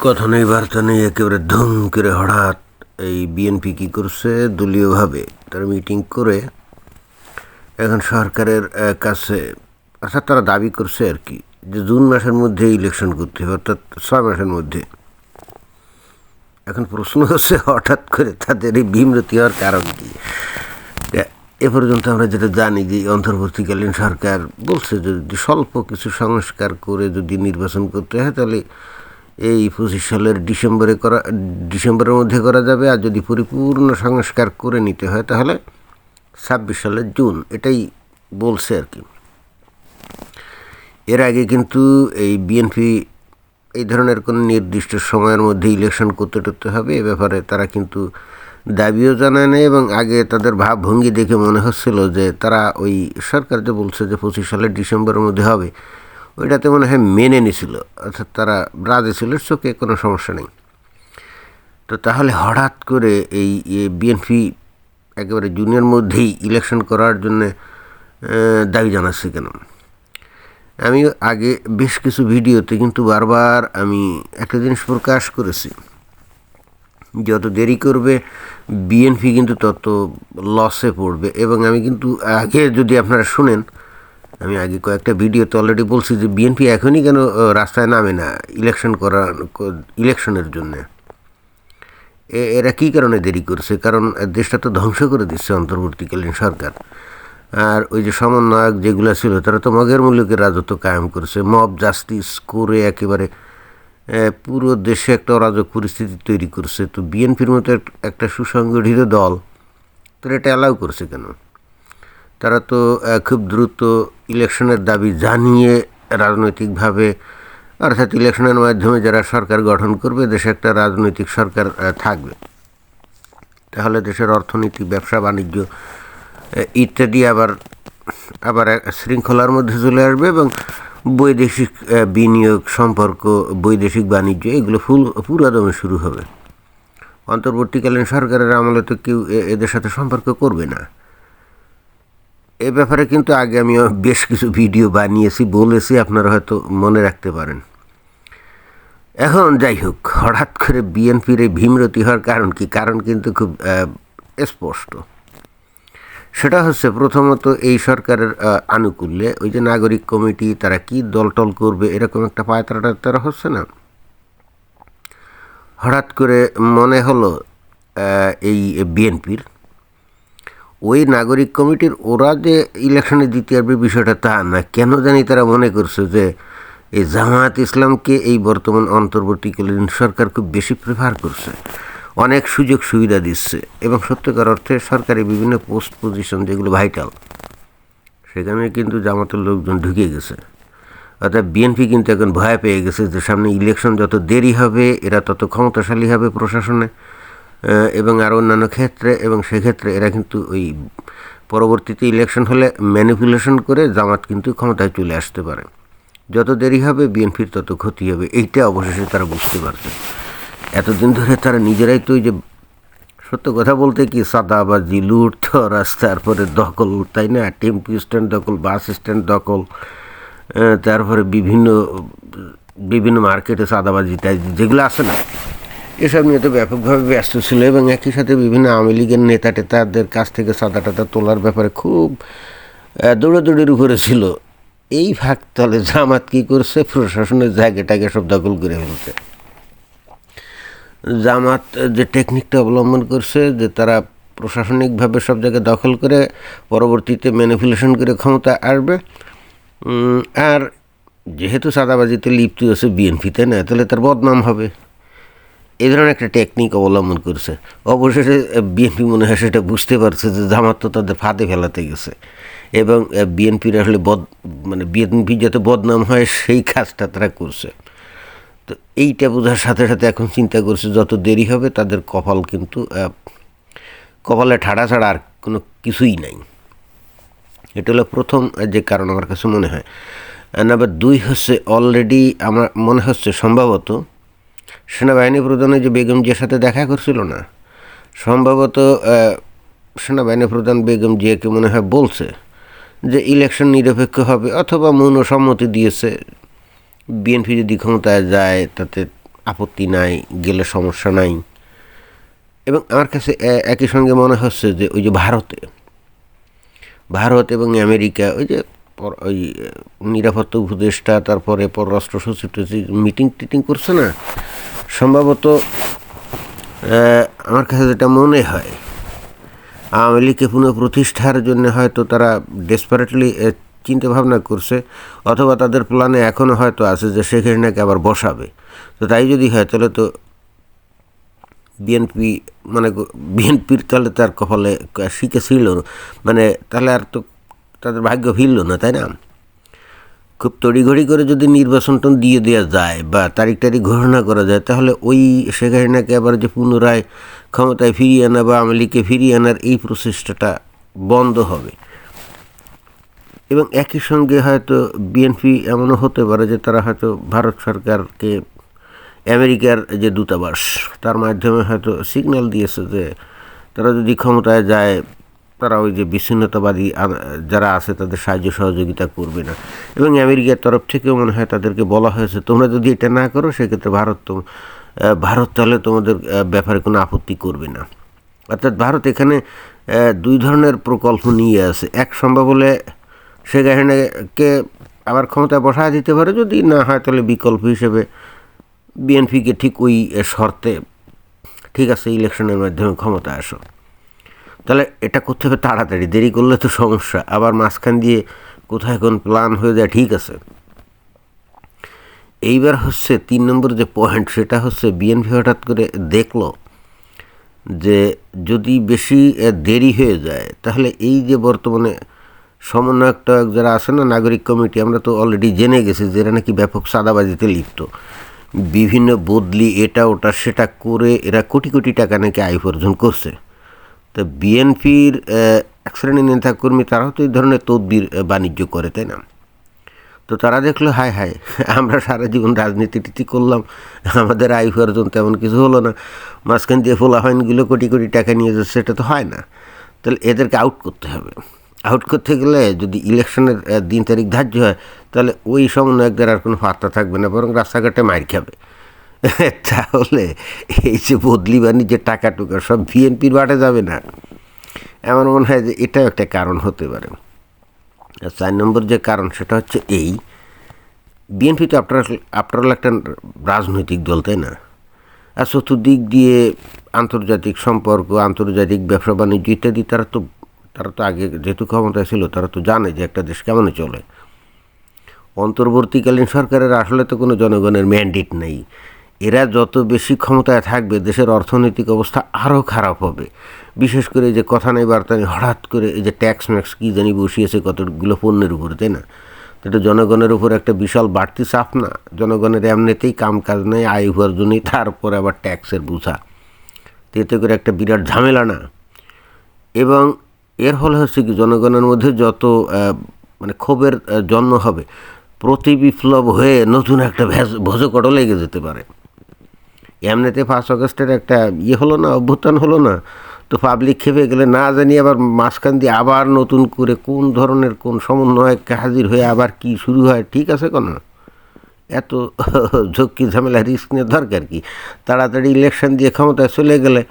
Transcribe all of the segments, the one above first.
কথা নেই বার্তা নেই একেবারে ধুম করে হঠাৎ এই বিএনপি কী করছে? দলীয়ভাবে তারা মিটিং করে এখন সরকারের কাছে, অর্থাৎ তারা দাবি করছে আর কি, যে জুন মাসের মধ্যে ইলেকশন করতে হবে, অর্থাৎ ছয় মাসের মধ্যে। এখন প্রশ্ন হচ্ছে হঠাৎ করে তাদের এই বিমরতি হওয়ার কারণ কি? এ- পর্যন্ত আমরা যেটা জানি যে অন্তর্বর্তীকালীন সরকার বলছে যদি স্বল্প কিছু সংস্কার করে যদি নির্বাচন করতে হয়, তাহলে এই পঁচিশ সালের ডিসেম্বরে করা, ডিসেম্বরের মধ্যে করা যাবে। আর যদি পরিপূর্ণ সংস্কার করে নিতে হয়, তাহলে ছাব্বিশ সালের জুন, এটাই বলছে আর কি। এর আগে কিন্তু এই বিএনপি এই ধরনের কোনো নির্দিষ্ট সময়ের মধ্যে ইলেকশন করতে টরতে হবে, এ ব্যাপারে তারা কিন্তু দাবিও জানায় না এবং আগে তাদের ভাবভঙ্গি দেখে মনে হচ্ছিল যে তারা ওই সরকার যে বলছে যে পঁচিশ সালের ডিসেম্বরের মধ্যে হবে ওইটাতে মনে হয় মেনে নিছিল, অর্থাৎ তারা রাজি ছিল, চোখে কোনো সমস্যা নেই। তো তাহলে হঠাৎ করে এই বিএনপি একেবারে জুনিয়র মধ্যেই ইলেকশন করার জন্য দাবি জানাচ্ছে কেন? আমি আগে বেশ কিছু ভিডিওতে কিন্তু বারবার আমি একটা জিনিস প্রকাশ করেছি। যত দেরি করবে, বিএনপি কিন্তু তত লসে পড়বে। এবং আমি কিন্তু আগে যদি আপনারা শুনেন আমি আগে কয়েকটা ভিডিওতে অলরেডি বলছি যে বিএনপি এখনই কেন রাস্তায় নামে না ইলেকশন করা ইলেকশনের জন্যে। এরা কী কারণে দেরি করছে? কারণ দেশটা তো ধ্বংস করে দিচ্ছে অন্তর্বর্তীকালীন সরকার। আর ওই যে সমন্বয়ক যেগুলো ছিল, তারা তো মগের মূল্যকের রাজত্ব কায়েম করেছে। মব জাস্টিস করে একেবারে পুরো দেশে একটা অরাজক পরিস্থিতি তৈরি করছে। তো বিএনপির মতো একটা সুসংগঠিত দল, তারা এটা অ্যালাউ করছে কেন? তারা তো খুব দ্রুত ইলেকশনের দাবি জানিয়ে রাজনৈতিকভাবে, অর্থাৎ ইলেকশনের মাধ্যমে যারা সরকার গঠন করবে, দেশে একটা রাজনৈতিক সরকার থাকবে। তাহলে দেশের অর্থনীতি, ব্যবসা, বাণিজ্য ইত্যাদি আবার আবার এক শৃঙ্খলার মধ্যে চলে আসবে এবং বৈদেশিক বিনিয়োগ সম্পর্ক, বৈদেশিক বাণিজ্য, এগুলো ফুল পুরাদমে শুরু হবে। অন্তর্বর্তীকালীন সরকারের আমলে তো কেউ এদের সাথে সম্পর্ক করবে না। এ ব্যাপারে কিন্তু আগে আমি বেশ কিছু ভিডিও বানিয়েছি, বলেছি, আপনারা হয়তো মনে রাখতে পারেন। এখন যাই হোক, হঠাৎ করে বিএনপির এই ভীমরতি হওয়ার কারণ কি? কারণ কিন্তু খুব স্পষ্ট। সেটা হচ্ছে প্রথমত এই সরকারের আনুকূল্যে ওই যে নাগরিক কমিটি, তারা কি দলটল করবে, এরকম একটা পায়তারা তারা হচ্ছে না? হঠাৎ করে মনে হলো এই বিএনপির ওই নাগরিক কমিটির ওরা যে ইলেকশনে দিতে পারবে বিষয়টা তা না। কেন জানি তারা মনে করছে যে এই জামায়াত ইসলামকে এই বর্তমান অন্তর্বর্তীকালীন সরকার খুব বেশি প্রেফার করছে। অনেক সুযোগ সুবিধা দিচ্ছে এবং সত্যিকার অর্থে সরকারি বিভিন্ন পোস্ট পজিশন যেগুলো ভাইটাল সেখানে কিন্তু জামাতের লোকজন ঢুকে গেছে। অর্থাৎ বিএনপি কিন্তু এখন ভয় পেয়ে গেছে যে সামনে ইলেকশন যত দেরি হবে, এরা তত ক্ষমতাশালী হবে প্রশাসনে। এবং আরও অন্যান্য ক্ষেত্রে এবং সেক্ষেত্রে এরা কিন্তু ওই পরবর্তীতে ইলেকশন হলে ম্যানিপুলেশন করে জামাত কিন্তু ক্ষমতায় চলে আসতে পারে। যত দেরি হবে, বিএনপির তত ক্ষতি হবে, এইটা অবশেষে তারা বুঝতে পারছে। এতদিন ধরে তারা নিজেরাই তো ওই যে সত্য কথা বলতে কি, সাদাবাজি, লুট তরাস তারপরে দখল, তাই না? টেম্পু স্ট্যান্ড দখল, বাস স্ট্যান্ড দখল তারপরে বিভিন্ন বিভিন্ন মার্কেটে সাদাবাজি, তাই যেগুলো আছে না এসব নিয়ে তো ব্যাপকভাবে ব্যস্ত ছিল এবং একই সাথে বিভিন্ন আওয়ামী লীগের নেতা টেতাদের কাছ থেকে সাদা টাদা তোলার ব্যাপারে খুব দৌড়াদৌড়ির উপরে ছিল। এই ভাগ তাহলে জামাত কী করছে? প্রশাসনের জায়গাটাকে সব দখল করে ফেলছে। জামাত যে টেকনিকটা অবলম্বন করছে, যে তারা প্রশাসনিকভাবে সব জায়গায় দখল করে, পরবর্তীতে ম্যানিপুলেশন করে ক্ষমতা আসবে। আর যেহেতু সাদাবাজিতে লিপ্ত আছে বিএনপিতে, না, তাহলে তার বদনাম হবে। এই ধরনের একটা টেকনিক অবলম্বন করছে। অবশেষে বিএনপি মনে হয় সেটা বুঝতে পারছে যে জামাত তো তাদের ফাঁদে ফেলাতে গেছে। এবং বিএনপির আসলে বদ মানে বিএনপি যাতে বদনাম হয়, সেই কাজটা তারা করছে। তো এইটা বোঝার সাথে সাথে এখন চিন্তা করছে, যত দেরি হবে তাদের কপাল কিন্তু কপালে ঠাড়া ছাড়া আর কোনো কিছুই নাই। এটা হলো প্রথম যে কারণ আমার কাছে মনে হয়। নাম্বার দুই হচ্ছে অলরেডি আমার মনে হচ্ছে সম্ভবত সেনাবাহিনী প্রধানের যে বেগম জিয়ার সাথে দেখা করছিল না, সম্ভবত সেনাবাহিনী প্রধান বেগম জিয়াকে মনে হয় বলছে যে ইলেকশন নিরপেক্ষ হবে অথবা মৌন সম্মতি দিয়েছে। বিএনপি যদি ক্ষমতায় যায়, তাতে আপত্তি নাই, গেলে সমস্যা নাই। এবং আমার কাছে একই সঙ্গে মনে হচ্ছে যে ওই যে ভারতে, ভারত এবং আমেরিকা, ওই যে ওই নিরাপত্তা উপদেষ্টা, তারপরে পররাষ্ট্র সচিব মিটিং টিটিং করছে না সম্ভবত আমার কাছে যেটা মনে হয়, আওয়ামী লীগকে পুনঃপ্রতিষ্ঠার জন্য হয়তো তারা ডেসপারেটলি চিন্তা ভাবনা করছে, অথবা তাদের প্ল্যানে এখনও হয়তো আছে যে শেখ হাসিনাকে আবার বসাবে। তো তাই যদি হয়, তাহলে তো বিএনপি মানে বিএনপির তাহলে তার কপালে শিখে ছিল মানে তাহলে আর তো তাদের ভাগ্য ফিরল না, তাই না? খুব তড়িঘড়ি করে যদি নির্বাচনটা দিয়ে দেওয়া যায় বা তারিখ তারিখ ঘোষণা করা যায়, তাহলে ওই শেখ হাসিনাকে আবার যে পুনরায় ক্ষমতায় ফিরিয়ে আনা বা আওয়ামী লীগকে ফিরিয়ে আনার এই প্রচেষ্টাটা বন্ধ হবে। এবং একই সঙ্গে হয়তো বিএনপি এমনও হতে পারে যে তারা হয়তো ভারত সরকারকে আমেরিকার যে দূতাবাস, তার মাধ্যমে হয়তো সিগন্যাল দিয়েছে যে তারা যদি ক্ষমতায় যায় তারা ওই যে বিচ্ছিন্নতাবাদী যারা আছে তাদের সাহায্য সহযোগিতা করবে না। এবং আমেরিকার তরফ থেকেও মনে হয় তাদেরকে বলা হয়েছে, তোমরা যদি এটা না করো, সেক্ষেত্রে ভারত তো ভারত তাহলে তোমাদের ব্যাপারে কোনো আপত্তি করবে না। অর্থাৎ ভারত এখানে দুই ধরনের প্রকল্প নিয়ে আছে। এক সম্ভব হলে শেখ হাসিনাকে আবার ক্ষমতায় বসা দিতে পারে, যদি না হয় তাহলে বিকল্প হিসেবে বিএনপিকে ঠিক ওই শর্তে, ঠিক আছে, ইলেকশনের মাধ্যমে ক্ষমতা আসো। তাহলে এটা করতে হবে তাড়াতাড়ি, দেরি করলে তো সমস্যা। আবার মাঝখান দিয়ে কোথায় কোন প্ল্যান হয়ে যায়, ঠিক আছে? এইবার হচ্ছে তিন নম্বর যে পয়েন্ট সেটা হচ্ছে বিএনপি হঠাৎ করে দেখল যে যদি বেশি দেরি হয়ে যায়, তাহলে এই যে বর্তমানে সমন্বয়কটা যারা আছে না, নাগরিক কমিটি, আমরা তো অলরেডি জেনে গেছি যে এরা নাকি ব্যাপক সাদাবাজিতে লিপ্ত। বিভিন্ন বদলি, এটা ওটা, সেটা করে এরা কোটি কোটি টাকা নাকি আয় উপার্জন করছে। তো বিএনপির এক শ্রেণির নেতাকর্মী তারাও তো এই ধরনের তদবির বাণিজ্য করে, তাই না? তো তারা দেখল, হায় হায়, আমরা সারা জীবন রাজনীতি টিতি করলাম, আমাদের আয় উপার্জন তেমন কিছু হলো না, মাঝখান দিয়ে ফোলা হয়নগুলো কোটি কোটি টাকা নিয়ে যাচ্ছে, সেটা তো হয় না। তাহলে এদেরকে আউট করতে হবে। আউট করতে গেলে যদি ইলেকশনের দিন তারিখ ধার্য হয়, তাহলে ওই সমন্বয়কদের আর কোনো পাত্তা থাকবে না, বরং রাস্তাঘাটে মার খাবে। তাহলে এই যে বদলি বাণিজ্যের টাকা টুকা সব বিএনপির বাটে যাবে না। আমার মনে হয় যে এটাও একটা কারণ হতে পারে। আর চার নম্বর যে কারণ, সেটা হচ্ছে এই, বিএনপি তো আপনার আপনার একটা রাজনৈতিক দল, তাই না? আর চতুর্দিক দিয়ে আন্তর্জাতিক সম্পর্ক, আন্তর্জাতিক ব্যবসা, বাণিজ্য ইত্যাদি, তারা তো তারা তো আগে যেহেতু ক্ষমতায় ছিল, তারা তো জানে যে একটা দেশ কেমন চলে। অন্তর্বর্তীকালীন সরকারের আসলে তো কোনো জনগণের ম্যান্ডেট নেই। এরা যত বেশি ক্ষমতায় থাকবে, দেশের অর্থনৈতিক অবস্থা আরও খারাপ হবে। বিশেষ করে যে কথা নেই, বার্তা নেই, হঠাৎ করে এই যে ট্যাক্স ম্যাক্স কী জানি বসিয়েছে কতগুলো পণ্যের উপরে, তাই না? এটা জনগণের উপর একটা বিশাল বাড়তি চাপ না? জনগণের এমনিতেই কাম কাজ নেই, আয় উপার্জনই, তারপরে আবার ট্যাক্সের বোঝা। এতে করে একটা বিরাট ঝামেলা না? এবং এর ফলে হচ্ছে কি, জনগণের মধ্যে যত মানে ক্ষোভের জন্ম হবে, প্রতি বিপ্লব হয়ে নতুন একটা ভেজ, ভোজকটও লেগে যেতে পারে। এমনিতে ফার্স্ট অগস্টের একটা ইয়ে হলো না, অভ্যুত্থান হলো না, তো পাবলিক খেপে গেলে না জানি আবার মাঝখান দিয়ে আবার নতুন করে কোন ধরনের, কোন সমন্বয়ক হাজির হয়ে আবার কি শুরু হয়, ঠিক আছে কোনো? এত ঝক্কি ঝামেলা রিস্ক নিয়ে দরকার কি? তাড়াতাড়ি ইলেকশন দিয়ে ক্ষমতায় চলে গেলে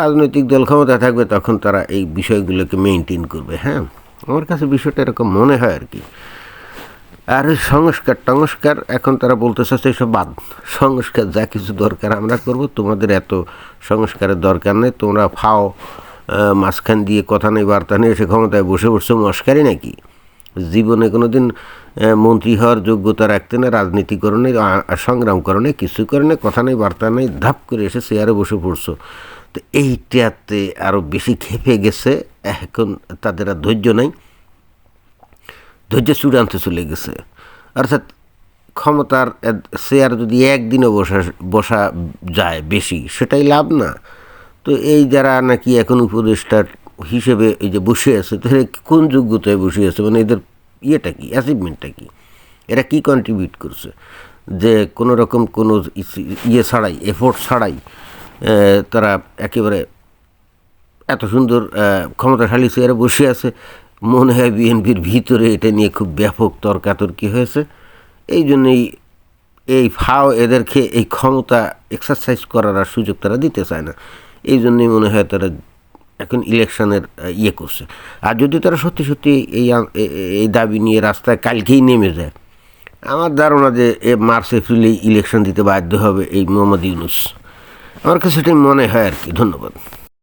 রাজনৈতিক দল ক্ষমতায় থাকবে, তখন তারা এই বিষয়গুলোকে মেনটেন করবে হ্যাঁ? আমার কাছে বিষয়টা এরকম মনে হয় আর কি। আর ওই সংস্কার, টংস্কার, এখন তারা বলতে চাচ্ছে এইসব বাদ। সংস্কার যা কিছু দরকার আমরা করব, তোমাদের এত সংস্কারের দরকার নেই, তোমরা ফাও মাঝখান দিয়ে কথা নেই, বার্তা নেই, এসে ক্ষমতায় বসে বসছে মস্কারি নাকি? জীবনে কোনো দিন মন্ত্রী হওয়ার যোগ্যতা রাখতে না রাজনীতিকরণে সংগ্রামকরণে কিছু করণে কথা নেই, বার্তা নেই, ধাপ করে এসে চেয়ারে বসে পড়ছো। তো এইটাতে আরও বেশি খেপে গেছে, এখন তাদের আর ধৈর্য নাই। ধৈর্য চূড়ান্ত চলে গেছে। অর্থাৎ ক্ষমতার শেয়ার যদি একদিনও বসা বসা যায় বেশি, সেটাই লাভ না। তো এই যারা নাকি এখন উপদেষ্টার হিসেবে এই যে বসে আছে তো কোন যোগ্যতায় বসে আছে? মানে এদের ইয়েটা কি অ্যাচিভমেন্টটা কি? এরা কি কন্ট্রিবিউট করছে? যে কোনো রকম কোনো ইয়ে ছাড়াই এফোর্ট ছাড়াই তারা একেবারে এত সুন্দর ক্ষমতাশালী চেয়ারে বসে আছে। মনে হয় বিএনপির ভিতরে এটা নিয়ে খুব ব্যাপক তর্কাতর্কি হয়েছে। এই জন্যই এই ফাও এদেরকে এই ক্ষমতা এক্সারসাইজ করার আর সুযোগ তারা দিতে চায় না। এই জন্যই মনে হয় তারা এখন ইলেকশনের ইয়ে করছে। আর যদি তারা সত্যি সত্যি এই এই দাবি নিয়ে রাস্তায় কালকেই নেমে যায়, আমার ধারণা যে এ মার্চ এপ্রিলে ইলেকশন দিতে বাধ্য হবে এই মোহাম্মদ ইউনুস। আমার কাছে সেটাই মনে হয় আর কি। ধন্যবাদ।